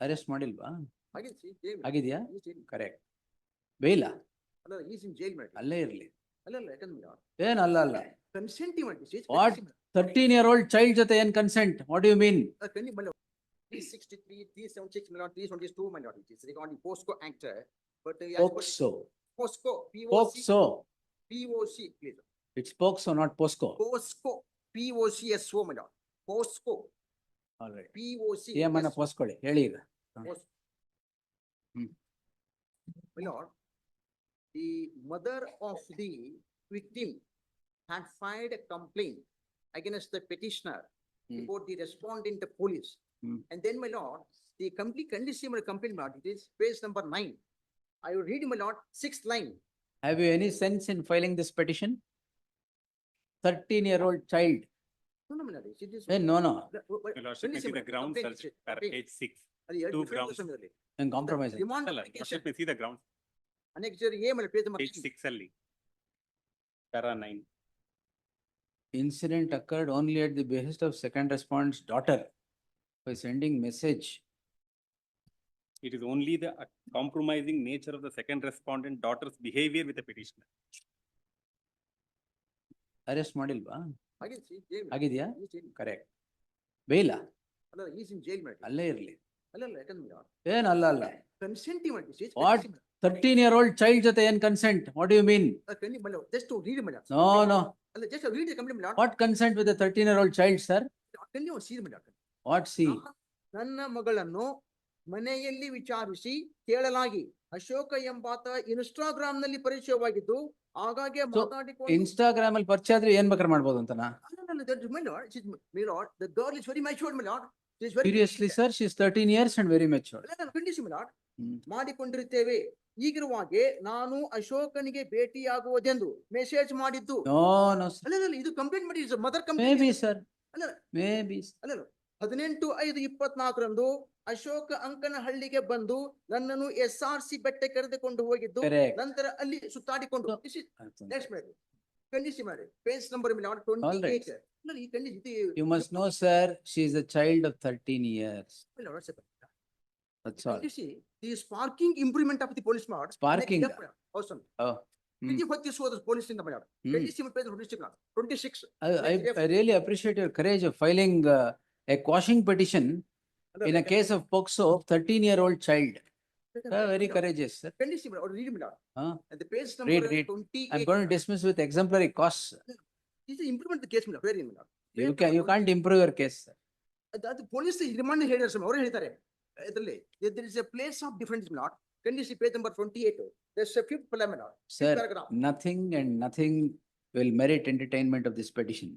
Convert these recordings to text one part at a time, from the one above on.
Arrest ಮಾಡಿಲ್ವಾ? ಆಗಿದೆ see, jail. ಆಗಿದ್ಯಾ He's jail. ಕರೆಕ್ಟ್ ಬೇಲ ಅಲ್ಲ ಈಸ್ ಇನ್ ಜೈಲ್ ಮಾಡಿ ಅಲ್ಲೇ ಇರ್ಲಿ. ಅಲ್ಲ ಅಲ್ಲ ಯಾಕಂದ್ರೆ ಏನ್ ಅಲ್ಲ ಅಲ್ಲ. ಕನ್ಸೆಂಟಿ ಮಾಡಿ What? Thirteen year old child ಜೊತೆ ಏನ್ ಕನ್ಸೆಂಟ್ ವಾಟ್ ಯು ಮೀನ್ ಕನ್ನಿ ಮಲ್ಲ. Three sixty three three seven six ಮಿಲಾಟ್ three twenty two ಮಿಲಾಟ್ it is regarding POSCO act but POCSO POSCO P O C POCSO P O C please it's POCSO not POSCO POSCO P O C S O ಮಿಲಾಟ್ POCSO P O C ಏಮನ್ನ ಪೋಸ್ಕೊಳ್ಳಿ ಹೇಳಿ ಈಗ Hmm. My lord, the mother of the victim had filed a complaint against the petitioner Hmm. before the respondent the police. Hmm. And then, my lord, the complete condition of the complaint, my lord, it is page number nine. I will read, my lord, sixth line. Have you any sense in filing this petition thirteen year old child No, no, my lord, it is. ಏ no no The- w- w- Your lordship may condition, see the my lord, grounds complaint are is- per complaint. page six. ಅದು ಎರಡು two different grounds. ಸಮಯದಲ್ಲಿ. ಹೆಂಗ್ compromise The Remand ಅಲ್ಲ, application, lordship may see the grounds, annexure A ಮೇಲೆ page number page three. six ಅಲ್ಲಿ. Para nine. incident occurred only at the behest of second respondent's daughter by sending message. It is only the uh, compromising nature of the second respondent daughter's behavior with the petitioner. Arrest ಮಾಡಿಲ್ವಾ ಆಗಿದೆ see, jail ಮಾಡಿ. ಆಗಿದ್ಯಾ He's jail. Correct ಬೇಯಿಲ್ಲ? ಅಲ್ಲ is in jail ಮಾಡಿ. ಅಲ್ಲೇ ಇರಲಿ. ಅಲ್ಲ ಅಲ್ಲ ಯಾಕಂದ್ರೆ ಏನ್ ಅಲ್ಲ ಅಲ್ಲ. ಕನ್ಸೆಂಟಿ ಮಾಡಿ see, What? consent. Thirteen year old child ಜೊತೆ ಏನ್ ಕನ್ಸೆಂಟ್ ವಾಟ್ ಯು ಮೀನ್ ಅದ್ can you, just read read, no no ಅಲ್ಲ, just read complete Malad. What consent with thirteen year old child sir Can you see, Malad? What see ನನ್ನ ಮಗಳನ್ನು ಮನೆಯಲ್ಲಿ ವಿಚಾರಿಸಿ ಕೇಳಲಾಗಿ. ಅಶೋಕ ಎಂಬಾತ ಇನ್ಸ್ಟಾಗ್ರಾಮ್ನಲ್ಲಿ ಪರಿಚಯವಾಗಿದ್ದು ಆಗಾಗ್ಗೆ ಮಾತಾಡಿಕೊಂಡು ಇನ್ಸ್ಟಾಗ್ರಾಮ್ ಅಲ್ಲಿ ಪರಿಚಯ ಆದ್ರೆ ಏನ್ ಬೇಕಾದ್ರೆ ಮಾಡ್ಬೋದು ಅಂತನಾ? lord. She is very. Seriously sir she is thirteen years and very ಖಂಡಿಸಿ, lord. ಮಾಡಿಕೊಂಡಿರುತ್ತೇವೆ ಈಗಿರುವಾಗೆ ನಾನು ಅಶೋಕನಿಗೆ ಭೇಟಿಯಾಗುವುದೆಂದು ಮೆಸೇಜ್ ಮಾಡಿದ್ದು. ನೋ ನೋ ಅಲ್ಲ ಅಲ್ಲ, ಇದು ಕಂಪ್ಲೇಂಟ್ ಮಾಡಿ mother may complaint be sir ಅಲ್ಲ. ಮೇ ಬಿ ಅಲ್ಲ. ಹದಿನೆಂಟು ಐದು ಇಪ್ಪತ್ನಾಲ್ಕರಂದು ಅಶೋಕ ಅಂಕನಹಳ್ಳಿಗೆ ಬಂದು ನನ್ನನ್ನು ಎಸ್ ಆರ್ ಸಿ ಬೆಟ್ಟೆ ಕರೆದುಕೊಂಡು ಹೋಗಿದ್ದು ನಂತರ ಅಲ್ಲಿ ಸುತ್ತಾಡಿಕೊಂಡು ನೆಕ್ಸ್ಟ್ ಮಾಡಿ page number you must know sir she is a child of thirteen years the sparking improvement of the police ಮಾಡ್ sparking. Hmm. Police I, I, really appreciate your courage of filing uh, a quashing petition in a case of POXO of thirteen year old child. Uh, very courageous, sir. ಖಂಡಿಸಿ ಅವ್ರು read ಮಾಡಿ Huh? the page Read, number read. Twenty I'm going to dismiss with exemplary costs. ಇದು improvement case ಮೇಲೆ very You can, you can't improve your case, sir. ಅದು ಅದು police remand ಹೇಳಿದಾರೆ ಸ್ವಾಮಿ ಅವರು ಹೇಳ್ತಾರೆ ಇದರಲ್ಲಿ there is a place of difference not ಕಂಡೀಸಿ page number twenty eight there's a fifth Philomena Sir, paragraph. nothing and nothing will merit entertainment of this petition.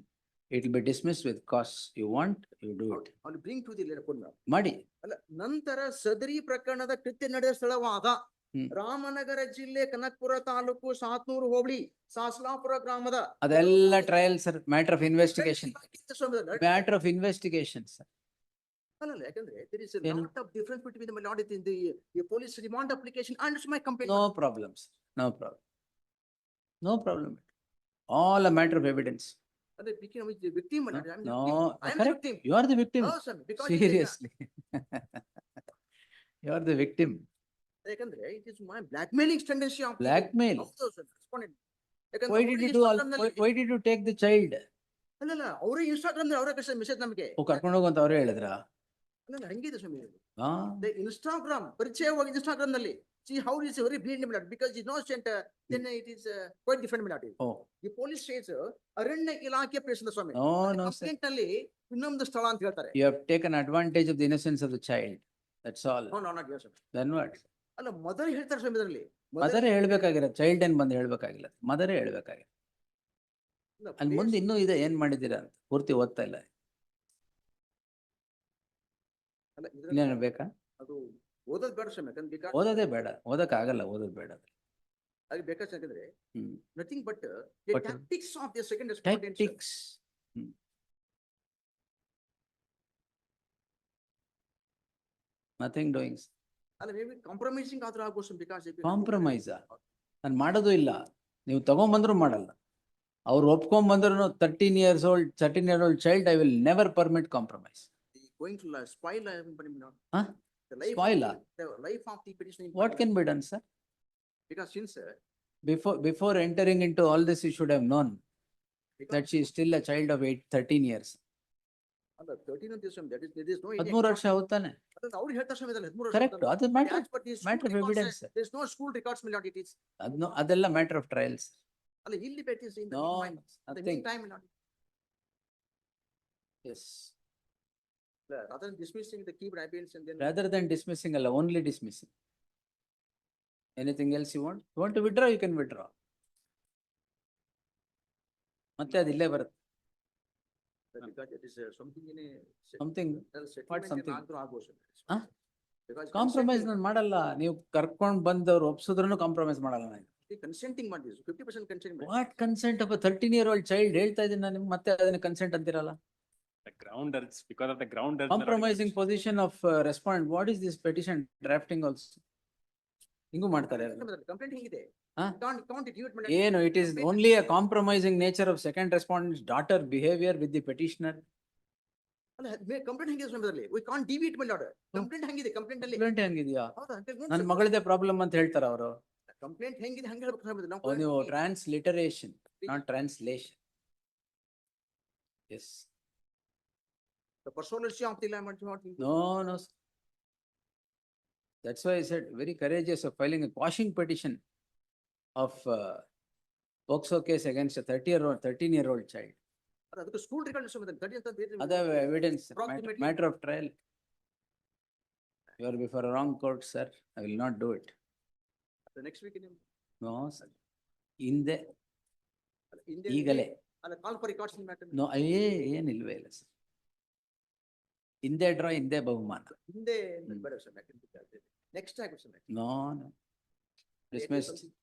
It will be dismissed with costs. You want, you do it. ಅವ್ನು bring to the letter Madi, ಅಲ್ಲ ನಂತರ ಸದರಿ ಪ್ರಕರಣದ ಕೃತ್ಯ ನಡೆದ ಸ್ಥಳವಾದ ಹ್ಮ್. ರಾಮನಗರ ಜಿಲ್ಲೆ ಕನಕಪುರ ತಾಲೂಕು ಸಾತ್ನೂರು ಹೋಬಳಿ ಸಾಸ್ಲಾಪುರ ಗ್ರಾಮದ ಅದೆಲ್ಲ trial, sir, matter of investigation. Swami, Matter of investigation, sir. ಅಲ್ಲಲ್ಲ ಯಾಕಂದ್ರೆ there is a ಏನು? lot of difference between the in the the police remand application and my complaint. No problems, no problem. No problem. All a matter of evidence. ಅದೇ ಬಿಕಿನ್ which victim you are the victim seriously you are the victim ಯಾಕಂದ್ರೆ it is my blackmailing tendency of blackmail why did you do why did you take the child ಅಲ್ಲ ಅವರೇ ಇನ್ಸ್ಟಾಗ್ರಾಮ್ನಲ್ಲಿ ಅವರೇ ಕಷ್ಟ message ನಮಗೆ. ಓ ಕರ್ಕೊಂಡು ಹೋಗು ಅಂತ ಅವರೇ ಹೇಳಿದ್ರಾ? ಅಲ್ಲಲ್ಲ ಹೆಂಗಿದೆ ಸ್ವಾಮಿ. ಹಾ ದಿ ಇನ್ಸ್ಟಾಗ್ರಾಮ್ ಪರಿಚಯವಾಗಿ ಇನ್ಸ್ಟಾಗ್ರಾಮ್ನಲ್ಲಿ. See how it is a very brilliant minority because it's not center, uh, then it is uh, quite different minority. ಓ, The police says uh, ಅರಣ್ಯ ಇಲಾಖೆ ಪ್ರೇಷಿತ ಸ್ವಾಮಿ no, no, sir. ಕಂಪ್ಲೇಂಟ್ನಲ್ಲಿ ಇನ್ನೊಂದು ಸ್ಥಳ ಅಂತ ಹೇಳ್ತಾರೆ You have taken advantage of the innocence of the child. That's all. No, no, not yes, sir. Then what? ಅಲ್ಲ mother ಹೇಳ್ತಾರೆ ಸ್ವಾಮಿ ಇದರಲ್ಲಿ ಮದರೇ ಹೇಳ್ಬೇಕಾಗಿರ ಚೈಲ್ಡ್ ಏನ್ ಬಂದು ಹೇಳ್ಬೇಕಾಗಿಲ್ಲ. ಮದರೇ ಹೇಳ್ಬೇಕಾಗಿಲ್ಲ. ಅಲ್ಲಿ ಮುಂದೆ ಇನ್ನೂ ಇದೆ ಏನ್ ಮಾಡಿದ್ದೀರಾ ಅಂತ ಪೂರ್ತಿ ಓದ್ತಾ ಇಲ್ಲ. ಇನ್ನೇನು ಬೇಕಾ? ಅದು ಓದೋದ್ ಬೇಡ ಸ್ವಾಮಿ ಯಾಕಂದ್ರೆ ಓದೋದೇ ಬೇಡ. ಓದಕ್ ಆಗಲ್ಲ ಓದೋದ್ ಬೇಡ. ಅದು ಬೇಕಾದ್ರೆ ಯಾಕಂದ್ರೆ. Nothing but But- tactics of the second respondent Tactics. Doings. ಅಲ್ಲ ಮೇ ಬಿ ಕಾಂಪ್ರಮೈಸಿಂಗ್ ಆದ್ರೂ ಆಗ್ಬೋದು ಬಿಕಾಸ್ ಕಾಂಪ್ರಮೈಸ್ ನಾನು ನಾನ್ ಮಾಡೋದು ಇಲ್ಲ. ನೀವು ತಗೊಂಬಂದ್ರು ಮಾಡಲ್ಲ. ಅವ್ರು ಒಪ್ಕೊಂಬಂದ್ರು thirteen years old thirteen year old child I will never permit compromise. Going to spoil Huh? The life of Spoil the- ah? The life of the petitioner. What important. can be done, sir? Because since, uh, Before, before entering into all this, you should have known because that she is still a child of eight, thirteen years. ಅಲ್ಲ, 13 ಅಂತ ಸ್ವಾಮಿ, that is, there is no. any ಹದಿಮೂರು ವರ್ಷ extra- ಹೌದಾನೆ? ಅದನ್ನ ಅವ್ರು ಹೇಳ್ತಾರೆ ಸ್ವಾಮಿ, ಅದಲ್ಲ, ಹದಿಮೂರು ವರ್ಷ Correct, ಅಂತಲ್ಲ. ಅದು matter, As per the school matter of records, evidence. uh, There is no school records, my lord, it is. ಅದ್ನು, ಅದೆಲ್ಲ matter of trials. ಅಲ್ಲ, ಇಲ್ಲಿ bet is in the No, meantime, the nothing. meantime, my lord. Yes. Rather than dismissing the keyword appearance and then. Rather than dismissing, ಅಲ್ಲ, only dismissing. Anything else you want? You want to withdraw, you can withdraw. ಮತ್ತೆ ಅದು ಇಲ್ಲೇ ಬರುತ್ತೆ. Because it is uh, something in a. Something, settlement something? Because compromise consenting- ನಾನು ಮಾಡಲ್ಲ. ನೀವು ಕರ್ಕೊಂಡ್ ಬಂದವ್ರು ಒಪ್ಸಿದ್ರು ಕಾಂಪ್ರಮೈಸ್ ಮಾಡಲ್ಲ ನಾನು. ಈ consenting ಮಾಡಿದ್ರು, fifty percent consent. ಮಾಡಿದ್ರು. What consent of thirteen year old child ಹೇಳ್ತಾ ಇದ್ದೀನಿ ನಾನು ನಿಮ್ಗೆ ಮತ್ತೆ ಅದನ್ನ ಕನ್ಸೆಂಟ್ ಅಂತಿರಲ್ಲ. The grounders, because of the grounders. Compromising position of uh, respondent, what is this petition drafting also? ಹಿಂಗೂ ಮಾಡ್ತಾರೆ. Complaint ಹೆಂಗಿದೆ? Can't, can't. ಏನು it is only a compromising nature of second respondent's daughter behavior with the petitioner. ಅಲ್ಲ, complaint ಹೆಂಗಿದೆ ಸ್ವಾಮಿ ಅದರಲ್ಲಿ? Lord. Complaint ಹೆಂಗಿದೆ complaint ಅಲ್ಲಿ? Complaint ಹೆಂಗಿದ್ಯಾ? ಹೌದಾ? there is no ನನ್ such- ಮಗಳದೇ ಪ್ರಾಬ್ಲಮ್ ಅಂತ ಹೇಳ್ತಾರ ಅವರು. ಕಂಪ್ಲೇಂಟ್ ಹೆಂಗಿದೆ ಹಂಗೆ ಹೇಳ್ಬೇಕು ಸ್ವಾಮಿ ನಾವು ನೀವು transliteration, not translation. Yes, The personality of the land. no, no. sir. That's why I said very courageous of filing a quashing petition of uh, POXO case against a thirty year old, thirteen year old child. ಅದಕ್ಕೆ school record ಸ್ವಾಮಿ ತಡಿ ಅಂತ ಬೇರೆ- Other evidence, mat- Approximately- matter of trial. You are before a wrong court, sir. I will not do it. The next week in- No, sir. ಹಿಂದೆ, ಅಲ್ಲ, ಹಿಂದೆ- ಈಗಲೇ. ಅಲ್ಲ call for records matter no, ಏ, ಏನಿಲ್ವೇ ಇಲ್ಲ ಸರ್. ಹಿಂದೆ draw ಹಿಂದೆ ಬಹುಮಾನ. ಹಿಂದೆ. ಬೇಡ ಸ್ವಾಮಿ ನೆಕ್ಸ್ಟ್ ಆಗುತ್ತೆ ಸ್ವಾಮಿ ನೋ. Dismissed.